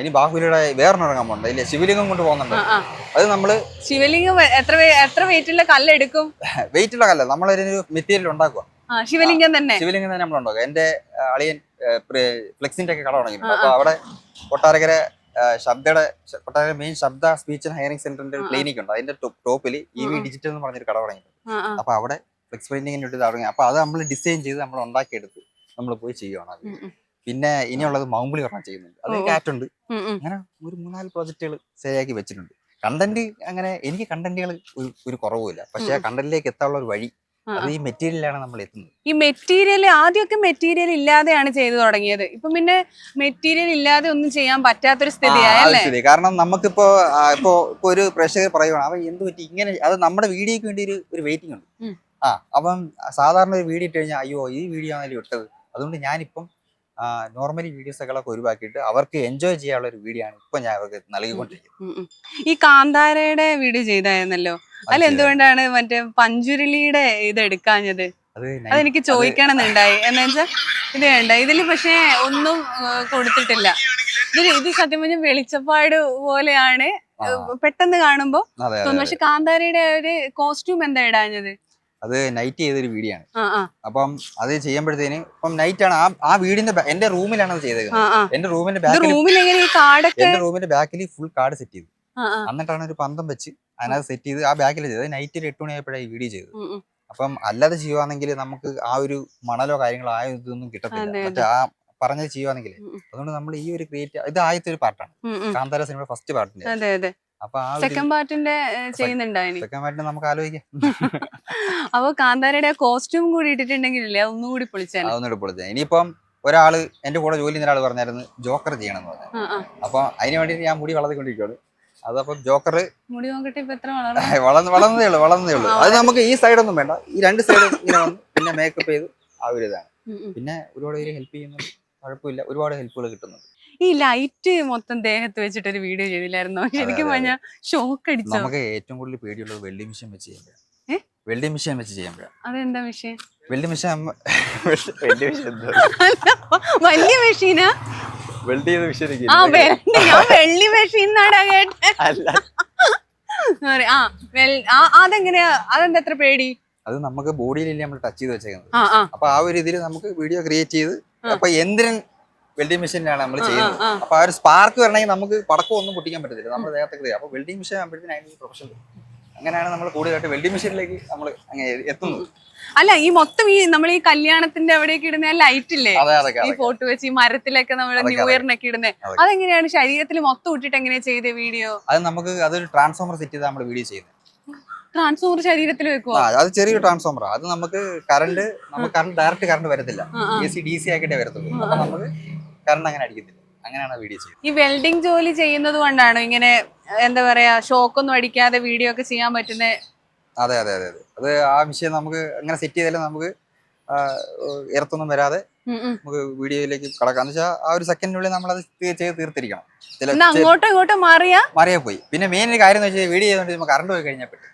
ഇനി ബാഹുബലിയുടെ വേറൊന്നും ഇറങ്ങാൻ പോകുന്നുണ്ട്. ഇല്ലേ ശിവലിംഗം കൊണ്ട് പോകുന്നുണ്ട്. അത് നമ്മൾ ശിവലിംഗം എത്ര എത്ര വെയിറ്റുള്ള കല്ലെടുക്കും? വെയിറ്റുള്ള കല്ല. നമ്മളൊരു മെറ്റീരിയൽ ഉണ്ടാക്കുക. ശിവലിംഗം തന്നെ. ശിവലിംഗം തന്നെ നമ്മൾ ഉണ്ടാക്കുക എന്റെ അളിയൻ ഫ്ലെക്സിന്റെ ഒക്കെ കട തുടങ്ങി അപ്പൊ അവിടെ Kottarakkara ശബ്ദയുടെ Kottarakkara main Shabda speech and hearing സെന്ററിന്റെ ഒരു. ക്ലിനിക് ഉണ്ട്. അതിന്റെ ടോപ്പിൽ ഇ വി. ഡിജിറ്റൽ എന്ന് പറഞ്ഞൊരു കട തുടങ്ങി അപ്പൊ അവിടെ ഫ്ലെക്സ് പെയിന്റിങ്ങിന് ഇട്ട് തുടങ്ങി. അപ്പൊ അത് നമ്മൾ ഡിസൈൻ ചെയ്ത് നമ്മൾ ഉണ്ടാക്കിയെടുത്ത് നമ്മൾ പോയി ചെയ്യുവാണ് അത്. പിന്നെ ഇനിയുള്ളത് മൗമ്പിളി ഒരെണ്ണം ചെയ്യുന്നുണ്ട് അത് കാറ്റ് ഉണ്ട്. കാറ്റുണ്ട്. അങ്ങനെ ഒരു മൂന്നാൽ പ്രോജക്റ്റുകൾ ശരിയാക്കി വെച്ചിട്ടുണ്ട്. കണ്ടന്റ് അങ്ങനെ എനിക്ക് കണ്ടന്റുകൾ ഒരു കുറവുമില്ല. പക്ഷെ ആ കണ്ടന്റിലേക്ക് എത്താനുള്ള ഒരു വഴി അത് ഈ മെറ്റീരിയലാണ് നമ്മൾ എത്തുന്നത്. ഈ മെറ്റീരിയൽ ആദ്യമൊക്കെ മെറ്റീരിയൽ ഇല്ലാതെയാണ് ചെയ്തു തുടങ്ങിയത്. ഇപ്പൊ പിന്നെ മെറ്റീരിയൽ ഇല്ലാതെ ഒന്നും ചെയ്യാൻ പറ്റാത്തൊരു ആ, സ്ഥിതിയായി അല്ലേ? ശരി. കാരണം നമുക്കിപ്പോ ഇപ്പോ ഇപ്പൊ ഒരു പ്രേക്ഷകർ പറയുവാണ് അവ എന്ത് പറ്റി? ഇങ്ങനെ അത് നമ്മുടെ വീഡിയോക്ക് വേണ്ടി ഒരു ഒരു വെയിറ്റിംഗ് ഉണ്ട്. ആ അപ്പം സാധാരണ ഒരു വീഡിയോ ഇട്ട് കഴിഞ്ഞാൽ അയ്യോ ഈ വീഡിയോ ആണല്ലോ ഇട്ടത്. അതുകൊണ്ട് ഞാനിപ്പം നോർമലി വീഡിയോസ് ഒക്കെ ഒഴിവാക്കിയിട്ട് അവർക്ക് എൻജോയ് ചെയ്യാനുള്ള ഒരു വീഡിയോ ആണ് ഇപ്പൊ ഞാൻ അവർക്ക് നൽകിക്കൊണ്ടിരിക്കുന്നത്. ഈ കാന്താരയുടെ വീഡിയോ ചെയ്തായിരുന്നല്ലോ? അല്ല എന്തുകൊണ്ടാണ് മറ്റേ പഞ്ചുരുളിയുടെ ഇത് എടുക്കാഞ്ഞത്? അതെനിക്ക് ചോദിക്കണമെന്നുണ്ടായി. എന്ന് വെച്ചാൽ ഇത് വേണ്ട. ഇതിൽ പക്ഷേ ഒന്നും കൊടുത്തിട്ടില്ല. ഇത് ഇത് സത്യം പറഞ്ഞ വെളിച്ചപ്പാട് പോലെയാണ്. പെട്ടെന്ന് കാണുമ്പോ പക്ഷെ കാന്താരയുടെ ഒരു കോസ്റ്റ്യൂം എന്താ ഇടാഞ്ഞത്? അത് നൈറ്റ് ചെയ്തൊരു വീഡിയോ ആണ് അപ്പം അത് ചെയ്യുമ്പോഴത്തേന് ഇപ്പം നൈറ്റ് ആണ്. ആ ആ വീടിന്റെ എന്റെ റൂമിലാണ് അത് ചെയ്തത് എന്റെ റൂമിന്റെ ബാക്കിൽ എന്റെ റൂമിന്റെ ബാക്കിൽ ഫുൾ കാർഡ് സെറ്റ് ചെയ്തു. എന്നിട്ടാണ് ഒരു പന്തം വെച്ച് അതിനകത്ത് സെറ്റ് ചെയ്ത് ആ ബാക്കിൽ ചെയ്തത്. നൈറ്റിൽ ഒരു എട്ട് മണിയായപ്പോഴാണ് ഈ വീഡിയോ ചെയ്തത്. അപ്പം അല്ലാതെ ചെയ്യുവാണെങ്കിൽ നമുക്ക് ആ ഒരു മണലോ കാര്യങ്ങളോ ആ ഇതൊന്നും കിട്ടത്തില്ല. മറ്റേ ആ പറഞ്ഞത് ചെയ്യുവാണെങ്കിൽ. അതുകൊണ്ട് നമ്മൾ ഈ ഒരു ക്രിയേറ്റ് ഇത് ആദ്യത്തെ ഒരു പാർട്ടാണ്. കാന്താര സിനിമയുടെ ഫസ്റ്റ് പാർട്ടിന്റെ അപ്പൊ സെക്കൻഡ് പാർട്ടിന്റെ ചെയ്യുന്നുണ്ടായിനി സെക്കൻഡ് പാർട്ടിന് നമുക്ക് ആലോചിക്കാം. അപ്പൊ കാന്താരയുടെ കോസ്റ്റ്യൂം കൂടി ഇട്ടിട്ടുണ്ടെങ്കിലല്ലേ ഒന്നും കൂടി ഒന്നുകൂടി പൊളിച്ചത് ഇനിയിപ്പം ഒരാൾ എന്റെ കൂടെ ജോലി ചെയ്യുന്ന ഒരാൾ പറഞ്ഞായിരുന്നു ജോക്കർ ചെയ്യണം എന്ന് പറഞ്ഞു അപ്പൊ അതിന് വേണ്ടി ഞാൻ മുടി വളർത്തിക്കൊണ്ടിരിക്കുകയാണ് അതപ്പം ജോക്കർ മുടി നോക്കട്ടെ ഇപ്പൊ എത്ര വളർന്നു? വളർന്ന് വളർന്നതേ ഉള്ളൂ വളർന്നതേ ഉള്ളൂ. അത് നമുക്ക് ഈ സൈഡ് ഒന്നും വേണ്ട. ഈ രണ്ട് സൈഡും ഇങ്ങനെ വന്ന് പിന്നെ മേക്കപ്പ് ചെയ്ത് ആ ഒരു ഇതാണ്. പിന്നെ ഒരുപാട് പേര് ഹെൽപ്പ് ചെയ്യുന്നുണ്ട് കുഴപ്പമില്ല. ഒരുപാട് ഹെൽപ്പുകൾ കിട്ടുന്നുണ്ട്. ഈ ലൈറ്റ് മൊത്തം ദേഹത്ത് വെച്ചിട്ട് ഒരു വീഡിയോ ചെയ്തില്ലായിരുന്നോ എനിക്ക്. പറഞ്ഞാൽ ഷോക്ക് അടിച്ചു? നമുക്ക് ഏറ്റവും കൂടുതൽ പേടിയുള്ളത് വെള്ളി മിഷൻ വെച്ച്? ചെയ്യുമ്പോഴാണ് വെൽഡിംഗ് മെഷീൻ വെച്ച് ചെയ്യുമ്പോഴാണ് അതെന്താ വെൽഡിംഗ് മെഷീൻ വെൽഡിംഗ് മെഷീൻ വലിയ മെഷീനാ വെൽഡ് ചെയ്ത മെഷീൻ ആ വെള്ളി ഞാൻ വെള്ളി മെഷീൻ എന്നാടാ കേട്ടെ. അല്ല. Sorry, ആ വെൽ- ആ, അതെങ്ങനെയാ? അതെന്താ എത്ര പേടി? അത് നമുക്ക് ബോഡിയിലില്ല നമ്മൾ ടച്ച് ചെയ്ത് വെച്ചേക്കുന്നത്. അപ്പൊ ആ ഒരു ഇതിൽ നമുക്ക് വീഡിയോ ക്രിയേറ്റ് ചെയ്ത്. അപ്പൊ എന്തിനും വെൽഡിംഗ് മെഷീനിലാണ് നമ്മൾ ചെയ്യുന്നത്. അപ്പൊ ആ ഒരു സ്പാർക്ക് വരണമെങ്കിൽ നമുക്ക് പടക്കം ഒന്നും പൊട്ടിക്കാൻ പറ്റത്തില്ല. നമ്മുടെ ദേഹത്തേക്ക് തരും. അപ്പൊ വെൽഡിംഗ് മെഷീൻ ആകുമ്പോഴത്തേക്കും അതിന് പ്രൊഫഷണൽ അങ്ങനെയാണ് നമ്മൾ കൂടുതലായിട്ട് വെൽഡിംഗ് മെഷീനിലേക്ക് നമ്മൾ എത്തുന്നത്. അല്ല ഈ മൊത്തം ഈ നമ്മൾ ഈ കല്യാണത്തിന്റെ അവിടെയൊക്കെ ഇടുന്ന ലൈറ്റ് ഇല്ലേ? ഈ ഫോട്ടോ വെച്ച് ഈ മരത്തിലൊക്കെ നമ്മൾ ന്യൂ ഇയറിനൊക്കെ ഇടുന്നത്. അതെങ്ങനെയാണ് ശരീരത്തിൽ മൊത്തം ഇട്ടിട്ട് എങ്ങനെയാ ചെയ്ത വീഡിയോ അത് നമുക്ക് അതൊരു ട്രാൻസ്ഫോമർ സെറ്റ് ചെയ്ത് നമ്മൾ വീഡിയോ ചെയ്യുന്നത് ട്രാൻസ്ഫോമർ ശരീരത്തിൽ അത് ചെറിയൊരു ട്രാൻസ്ഫോമർ അത് നമുക്ക് കറണ്ട് നമുക്ക് കറണ്ട് ഡയറക്റ്റ് കറണ്ട് വരത്തില്ല. എ സി ഡി സി ആക്കിയിട്ടേ വരത്തുള്ളൂ. അപ്പൊ നമുക്ക് കറണ്ട് അങ്ങനെ അടിക്കത്തില്ല. അങ്ങനെയാണ് വീഡിയോ ചെയ്യുന്നത്. ഈ വെൽഡിംഗ് ജോലി ചെയ്യുന്നത് കൊണ്ടാണോ ഇങ്ങനെ എന്താ പറയാ ഷോക്കൊന്നും അടിക്കാതെ വീഡിയോ ഒക്കെ ചെയ്യാൻ പറ്റുന്ന? അതെ അതെ അതെ അതെ. അത് ആ വിഷയം നമുക്ക് അങ്ങനെ സെറ്റ് ചെയ്താലും നമുക്ക് ഇറത്തൊന്നും വരാതെ നമുക്ക് വീഡിയോയിലേക്ക് കടക്കാം. എന്ന് വെച്ചാൽ ആ ഒരു സെക്കൻഡിനുള്ളിൽ നമ്മൾ അത് ചെയ്ത് തീർത്തിരിക്കണം. അങ്ങോട്ടും ഇങ്ങോട്ടും മാറിയാ? മാറിയാ പോയി. പിന്നെ മെയിൻ ഒരു കാര്യം എന്ന് വെച്ചാൽ വീഡിയോ ചെയ്തുകൊണ്ട് നമുക്ക് കറണ്ട് പോയി കഴിഞ്ഞാൽ പറ്റും.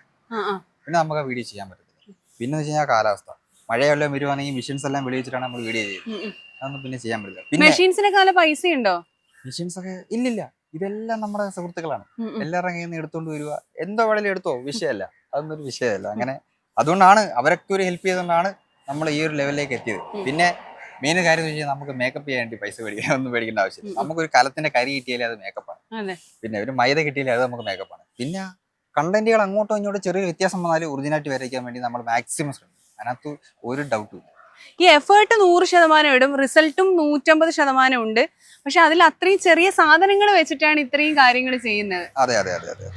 പിന്നെ നമുക്ക് വീഡിയോ ചെയ്യാൻ പറ്റത്തില്ല. പിന്നെ വെച്ച് കഴിഞ്ഞാൽ കാലാവസ്ഥ. മഴയെല്ലാം വരുവാണെങ്കിൽ മെഷീൻസ് എല്ലാം വെളിയിച്ചിട്ടാണ് നമ്മൾ വീഡിയോ ഉം. അതൊന്നും പിന്നെ ചെയ്യാൻ പറ്റില്ല പിന്നെ മെഷീൻസിനൊക്കെ നല്ല പൈസ ഉണ്ടോ മെഷീൻസ് ഒക്കെ ഇല്ലില്ല. ഇതെല്ലാം നമ്മുടെ സുഹൃത്തുക്കളാണ്. എല്ലാവരും. എല്ലാവരുടെ കയ്യിൽ നിന്ന് എടുത്തോണ്ട് വരിക എന്തോ വേണേലും എടുത്തോ? വിഷയമല്ല. അതൊന്നും ഒരു വിഷയമല്ല. അങ്ങനെ അതുകൊണ്ടാണ് അവരൊക്കെ ഒരു ഹെൽപ്പ് ചെയ്തുകൊണ്ടാണ് നമ്മൾ ഈ ഒരു ലെവലിലേക്ക് എത്തിയത്. പിന്നെ മെയിൻ കാര്യം എന്ന് വെച്ചാൽ നമുക്ക് മേക്കപ്പ് ചെയ്യാൻ വേണ്ടി പൈസ മേടിക്കാൻ ഒന്നും മേടിക്കേണ്ട ആവശ്യമില്ല. നമുക്ക് നമുക്കൊരു കലത്തിന്റെ കരി കിട്ടിയാലേ അത് മേക്കപ്പാണ് പിന്നെ ഒരു മൈദ കിട്ടിയാലേ അത് നമുക്ക് മേക്കപ്പാണ് പിന്നെ കണ്ടന്റുകൾ അങ്ങോട്ടും ഇങ്ങോട്ടും ചെറിയ വ്യത്യാസം വന്നാലും ഒറിജിനാലിറ്റി വരയ്ക്കാൻ വേണ്ടി നമ്മൾ മാക്സിമം ശ്രമിക്കും. അതിനകത്ത് ഒരു ഡൗട്ടും ഇല്ല. ഈ എഫേർട്ട് നൂറ് ശതമാനം ഇടും റിസൾട്ടും നൂറ്റമ്പത് ശതമാനം ഉണ്ട്. പക്ഷെ അതിൽ അത്രയും ചെറിയ സാധനങ്ങൾ വെച്ചിട്ടാണ് ഇത്രയും കാര്യങ്ങൾ ചെയ്യുന്നത്. അതെ അതെ അതെ അതെ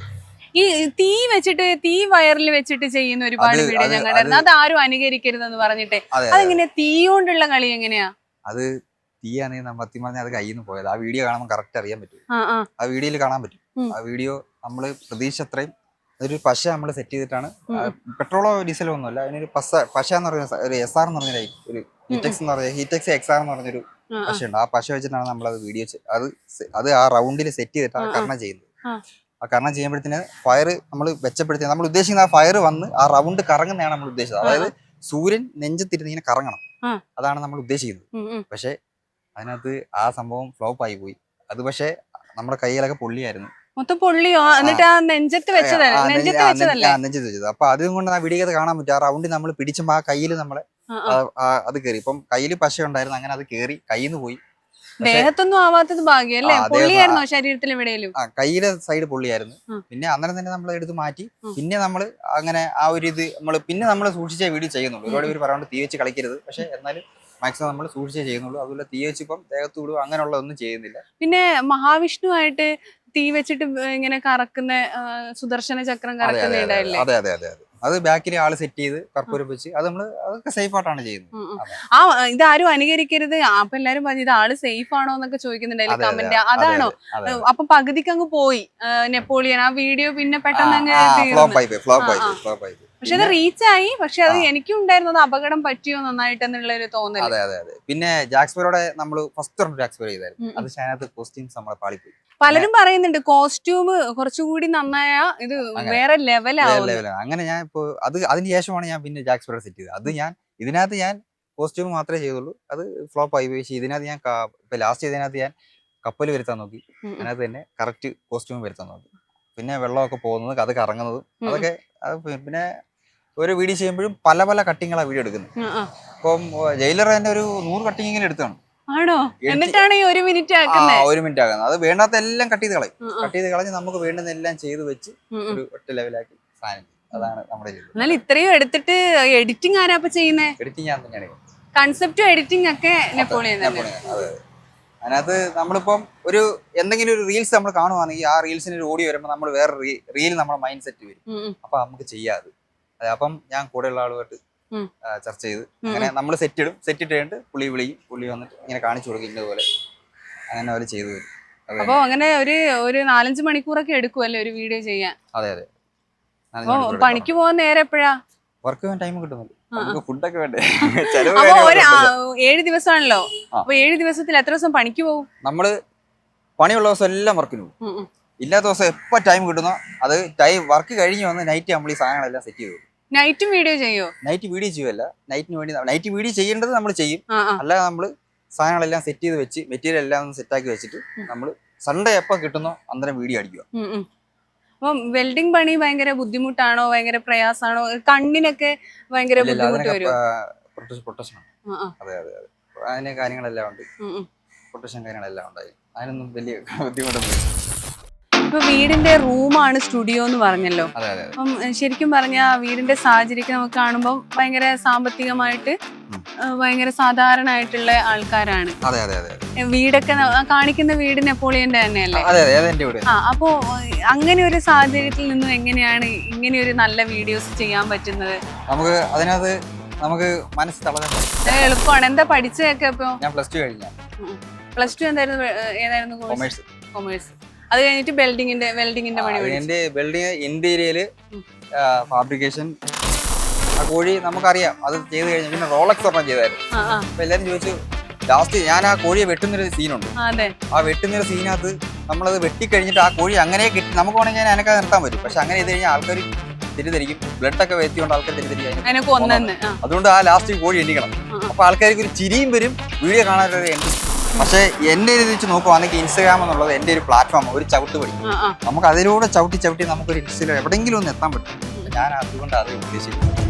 ഈ തീ വെച്ചിട്ട് തീ വയറിൽ വെച്ചിട്ട് ചെയ്യുന്ന ഒരുപാട് വീഡിയോ ഞാൻ കണ്ടായിരുന്നു അത് ആരും അനുകരിക്കരുതെന്ന് പറഞ്ഞിട്ട്. അതെ അതെ അതെങ്ങനെയാ തീ കൊണ്ടുള്ള കളി എങ്ങനെയാ? അത് തീയാണെങ്കിൽ നമ്മൾ സത്യം പറഞ്ഞാൽ അത് കയ്യിൽ നിന്ന് പോയത്. ആ വീഡിയോ കാണുമ്പോൾ കറക്റ്റ് അറിയാൻ പറ്റും. ആ വീഡിയോയിൽ കാണാൻ പറ്റും. ആ വീഡിയോ നമ്മൾ പ്രതീക്ഷ അത്രയും അതൊരു പശ നമ്മൾ സെറ്റ് ചെയ്തിട്ടാണ്. പെട്രോളോ ഡീസലോ ഒന്നുമല്ല. അതിനൊരു പശ പശ എന്ന് പറയുന്ന ഒരു എസ് ആർ എന്ന് പറഞ്ഞ ഒരു ഹീറ്റെക്സ് എന്ന് പറഞ്ഞ ഹീറ്റെക്സ് എക്സ് ആർ എന്ന് പറഞ്ഞൊരു. പശയുണ്ട്. ആ പശ വെച്ചിട്ടാണ് നമ്മൾ അത് വീഡിയോ അത് അത് ആ റൗണ്ടിൽ സെറ്റ് ചെയ്തിട്ടാണ് ആ. കർണം ചെയ്യുന്നത്. ആ. കർണം ചെയ്യുമ്പോഴത്തേന് ഫയർ നമ്മൾ മെച്ചപ്പെടുത്തി നമ്മൾ ഉദ്ദേശിക്കുന്ന ആ ഫയർ വന്ന് ആ റൗണ്ട് കറങ്ങുന്നതാണ് നമ്മൾ ഉദ്ദേശിച്ചത്. അതായത് സൂര്യൻ നെഞ്ചത്തിരുന്ന് ഇങ്ങനെ കറങ്ങണം. അതാണ് നമ്മൾ ഉദ്ദേശിക്കുന്നത്. പക്ഷേ അതിനകത്ത് ആ സംഭവം ഫ്ലോപ്പ് ആയി പോയി. അത് പക്ഷേ നമ്മുടെ കൈയിലൊക്കെ പൊള്ളിയായിരുന്നു. മൊത്തം പൊള്ളിയോ? എന്നിട്ട് ആ നെഞ്ചത്ത് വെച്ചതല്ലേ? നെഞ്ചത്ത് വെച്ചതല്ലേ? നെഞ്ചത്ത് വെച്ചത്. അപ്പൊ അതും കൊണ്ട് ആ വീഡിയോ കാണാൻ പറ്റും. ആ റൗണ്ടിൽ നമ്മൾ പിടിച്ചുമ്പോ ആ കയ്യിൽ നമ്മളെ അത് കയറി ഇപ്പം കയ്യിൽ പശ ഉണ്ടായിരുന്നു അങ്ങനെ അത് കയറി കയ്യിൽ നിന്ന് പോയി ദേഹത്തൊന്നും ആവാത്തത് ഭാഗ്യം അല്ലേ ആ, ദേഹം- പൊള്ളിയായിരുന്നോ ശരീരത്തിൽ കയ്യിലെ സൈഡ് പൊള്ളിയായിരുന്നു. പിന്നെ അന്നേരം തന്നെ നമ്മൾ എടുത്ത് മാറ്റി. പിന്നെ നമ്മൾ അങ്ങനെ ആ ഒരു ഇത് നമ്മൾ പിന്നെ നമ്മൾ സൂക്ഷിച്ചേ വീഡിയോ ചെയ്യുന്നുള്ളൂ. ഒരുപാട് പേര് പറയാണ്ട് തീ വെച്ച് കളിക്കരുത്. പക്ഷെ എന്നാലും മാക്സിമം നമ്മൾ സൂക്ഷിച്ചേ ചെയ്യുന്നുള്ളൂ. അതുപോലെ തീ വെച്ച് ഇപ്പം ദേഹത്ത് വിടുക അങ്ങനെയുള്ള ഒന്നും ചെയ്യുന്നില്ല. പിന്നെ മഹാവിഷ്ണുവായിട്ട് തീ വെച്ചിട്ട് ഇങ്ങനെ കറക്കുന്ന സുദർശന ചക്രം കറക്കുന്ന അതെ അതെ. അതെ അതെ ബാക്കിൽ ആൾ സെറ്റ് ചെയ്ത് കർപ്പൂരം വെച്ച് അത് നമ്മൾ അതൊക്കെ സേഫ് ആയിട്ടാണ് ചെയ്യുന്നത്. ആ ഇതാരും അനുകരിക്കരുത്. അപ്പൊ എല്ലാരും പറഞ്ഞു ഇത് ആൾ സേഫ് ആണോ എന്നൊക്കെ അതെ, കമന്റ് അതെ, അതാണോ? അതെ, അതെ. അപ്പൊ പകുതിക്ക് അങ്ങ് പോയി നെപ്പോളിയൻ. ആ വീഡിയോ പിന്നെ പെട്ടെന്ന് അങ്ങ് പക്ഷെ അത് റീച്ച് ആയി പക്ഷെ അത് എനിക്കും ഉണ്ടായിരുന്നത് അപകടം പറ്റിയോ നന്നായിട്ട് എന്നുള്ള ഒരു അതെ അതെ അതെ. പിന്നെ ജാക്സ്പെറോടെ നമ്മൾ ഫസ്റ്റ് റൗണ്ട് ജാക്സ്പെറോ ചെയ്തായിരുന്നു. അത് അതിനകത്ത് കോസ്റ്റ്യൂംസ് നമ്മളെ പാളിപ്പോയി. പലരും പറയുന്നുണ്ട് കോസ്റ്റ്യൂം കുറച്ചുകൂടി നന്നായ ഇത്. വേറെ ലെവലാവും ലെവലാണ് അങ്ങനെ ഞാൻ ഇപ്പോ അത് അതിന് ശേഷമാണ് ഞാൻ പിന്നെ ജാക്സ്പെറോ സെറ്റ് ചെയ്തത്. അത് ഞാൻ ഇതിനകത്ത് ഞാൻ കോസ്റ്റ്യൂം മാത്രമേ ചെയ്തുള്ളൂ. അത് ഫ്ലോപ്പ് ആയി പക്ഷേ ഇതിനകത്ത് ഞാൻ ഇപ്പൊ ലാസ്റ്റ് ചെയ്തതിനകത്ത് ഞാൻ കപ്പൽ വരുത്താൻ നോക്കി. അതിനകത്ത് തന്നെ കറക്റ്റ് കോസ്റ്റ്യൂം വരുത്താൻ നോക്കി. പിന്നെ വെള്ളമൊക്കെ പോകുന്നത് അത് കറങ്ങുന്നതും അതൊക്കെ അത് പിന്നെ ഒരു വീഡിയോ ചെയ്യുമ്പോഴും പല പല കട്ടിങ്ങളാണ് വീഡിയോ എടുക്കുന്നത്. അപ്പം ജയിലർ തന്നെ ഒരു നൂറ് കട്ടിങ്ങിങ്ങനെ എടുത്താണ്. ആണോ? എന്നിട്ടാണ് ഈ ഒരു മിനിറ്റ് ആ ആക്കുന്നത് ഒരു മിനിറ്റ് ആക്കുന്നത് അത് വേണ്ടാത്ത എല്ലാം കട്ട് ചെയ്ത് കളയും. കട്ട് ചെയ്ത് കളഞ്ഞ് നമുക്ക് വേണ്ടുന്ന എല്ലാം ചെയ്ത് വെച്ച്. ഒരു ഒറ്റ ലെവലാക്കി സാധനം അതാണ് നമ്മുടെ എന്നാൽ ഇത്രയും എടുത്തിട്ട് എഡിറ്റിംഗ് ആരാ അപ്പൊ ചെയ്യുന്നേ? എഡിറ്റിംഗ് ഞാൻ തന്നെയാണ് കൺസെപ്റ്റും എഡിറ്റിംഗ് ഒക്കെ നെപ്പോളിയൻ അതെ അതെ. അതിനകത്ത് നമ്മളിപ്പം ഒരു എന്തെങ്കിലും ഒരു റീൽസ് നമ്മൾ കാണുവാണെങ്കിൽ ആ റീൽസിന് ഒരു ഓഡിയോ വരുമ്പോൾ നമ്മൾ വേറെ റീൽ നമ്മുടെ മൈൻഡ് സെറ്റ് വരും. അപ്പൊ നമുക്ക് ചെയ്യാതെ അതെ അപ്പം ഞാൻ കൂടെയുള്ള ആളുമായിട്ട് ചർച്ച ചെയ്ത്. അങ്ങനെ നമ്മൾ സെറ്റ് ഇടും. സെറ്റ് ഇട്ട് കഴിഞ്ഞിട്ട് പുള്ളി വിളിക്കും പുള്ളി വന്നിട്ട് ഇങ്ങനെ കാണിച്ചു കൊടുക്കും ഇന്നതുപോലെ. അങ്ങനെ അവർ ചെയ്തു തരും. അപ്പൊ അങ്ങനെ ഒരു ഒരു നാലഞ്ച് മണിക്കൂറൊക്കെ എടുക്കുമല്ലേ ഒരു വീഡിയോ ചെയ്യാൻ? അതെ അതെ. പണിക്ക് പോകാൻ നേരെ എപ്പോഴാ? വർക്ക് ചെയ്യാൻ ടൈം കിട്ടുന്നുണ്ട്. നമുക്ക് ഫുഡൊക്കെ വേണ്ടേ? ഏഴ് ദിവസമാണല്ലോ. അപ്പൊ ഏഴ് ദിവസത്തിൽ എത്ര ദിവസം പണിക്ക് പോകും നമ്മൾ പണിയുള്ള ദിവസം എല്ലാം വർക്കിന് പോകും. ഇല്ലാത്ത ദിവസം എപ്പോ ടൈം കിട്ടുന്നോ അത് ടൈം വർക്ക് കഴിഞ്ഞ് വന്ന് നൈറ്റ് നമ്മൾ ഈ സാധനങ്ങളെല്ലാം സെറ്റ് ചെയ്തു നൈറ്റും വീഡിയോ ചെയ്യോ? നൈറ്റ് വീഡിയോ ചെയ്യുമല്ല നൈറ്റിന് വേണ്ടി നൈറ്റ് വീഡിയോ ചെയ്യേണ്ടത് നമ്മൾ ചെയ്യും. അല്ലാതെ നമ്മൾ സാധനങ്ങളെല്ലാം സെറ്റ് ചെയ്ത് വെച്ച് മെറ്റീരിയൽ എല്ലാം സെറ്റ് ആക്കി വെച്ചിട്ട് നമ്മൾ സൺഡേ എപ്പോൾ കിട്ടുന്നോ അന്നേരം വീഡിയോ അടിക്കുക. അപ്പം വെൽഡിംഗ് പണി ഭയങ്കര ബുദ്ധിമുട്ടാണോ? ഭയങ്കര പ്രയാസമാണോ? കണ്ണിനൊക്കെ ഭയങ്കര ബുദ്ധിമുട്ട് വരുമോ. അതെ അതെ അതെ. അതിന് കാര്യങ്ങളെല്ലാം ഉണ്ട്. പ്രൊട്ടക്ഷൻ കാര്യങ്ങളെല്ലാം ഉണ്ടായി. അതിനൊന്നും വലിയ ബുദ്ധിമുട്ടൊന്നും. ഇപ്പൊ വീടിന്റെ റൂമാണ് സ്റ്റുഡിയോ എന്ന് പറഞ്ഞല്ലോ. അപ്പം ശരിക്കും പറഞ്ഞ വീടിന്റെ സാഹചര്യം നമുക്ക് കാണുമ്പോൾ ഭയങ്കര സാമ്പത്തികമായിട്ട് ഭയങ്കര സാധാരണ ആയിട്ടുള്ള ആൾക്കാരാണ് വീടൊക്കെ കാണിക്കുന്ന വീട് നെപ്പോളിയന്റെ തന്നെയല്ലേ? ആ അപ്പോ അങ്ങനെ ഒരു സാഹചര്യത്തിൽ നിന്നും എങ്ങനെയാണ് ഇങ്ങനെ ഒരു നല്ല വീഡിയോസ് ചെയ്യാൻ പറ്റുന്നത്? നമുക്ക് അതിനകത്ത് നമുക്ക് മനസ്സ് തളരാൻ എളുപ്പമാണ്. എന്താ പഠിച്ചതൊക്കെ ഇപ്പൊ? ഞാൻ പ്ലസ് ടു കഴിഞ്ഞ. പ്ലസ് ടു എന്തായിരുന്നു ഏതായിരുന്നു കൊമേഴ്സ്. കൊമേഴ്സ്. അത് കഴിഞ്ഞിട്ട് ബെൽഡിങ്ങിന്റെ വെൽഡിങ്ങിന്റെ പണി എന്റെ ബിൽഡിങ് ഇന്റീരിയൽ ഫാബ്രിക്കേഷൻ ആ കോഴി നമുക്കറിയാം. അത് ചെയ്ത് കഴിഞ്ഞാൽ പിന്നെ റോളക്സ് ഒരെണ്ണം ചെയ്തായിരുന്നു. അപ്പൊ എല്ലാരും ചോദിച്ചു ലാസ്റ്റ് ഞാൻ ആ കോഴിയെ വെട്ടുന്നൊരു സീനുണ്ട്. ആ, വെട്ടുന്നൊരു സീനകത്ത് നമ്മളത് വെട്ടിക്കഴിഞ്ഞിട്ട് ആ കോഴി അങ്ങനെ കിട്ടി നമുക്ക് വേണമെങ്കിൽ ഞാൻ അതിനൊക്കെ നിർത്താൻ പറ്റും. പക്ഷെ അങ്ങനെ ചെയ്ത് കഴിഞ്ഞാൽ ആൾക്കാർ തിരിതിരിക്കും ബ്ലഡ് ഒക്കെ വെത്തിക്കൊണ്ട് ആൾക്കാർ തിരിതിരിക്കും അതുകൊണ്ട് ആ ലാസ്റ്റ് കോഴി എണ്ണിക്കണം. അപ്പൊ ആൾക്കാർക്ക് ഒരു ചിരിയും വരും. വീഡിയോ കാണാനൊരു എൻട്രി പക്ഷേ എന്റെ ഒരു വെച്ച് നോക്കുവാണെങ്കിൽ ഇൻസ്റ്റാഗ്രാം എന്നുള്ളത് എന്റെ ഒരു പ്ലാറ്റ്ഫോം ഒരു ചവിട്ട് പടി ആ നമുക്ക് അതിലൂടെ ചവിട്ടി ചവിട്ടി നമുക്കൊരു ഇൻസ്റ്റയിൽ എവിടെയെങ്കിലും ഒന്ന് എത്താൻ പറ്റും. ഞാൻ അതുകൊണ്ട് അത് ഉദ്ദേശിക്കുന്നത്.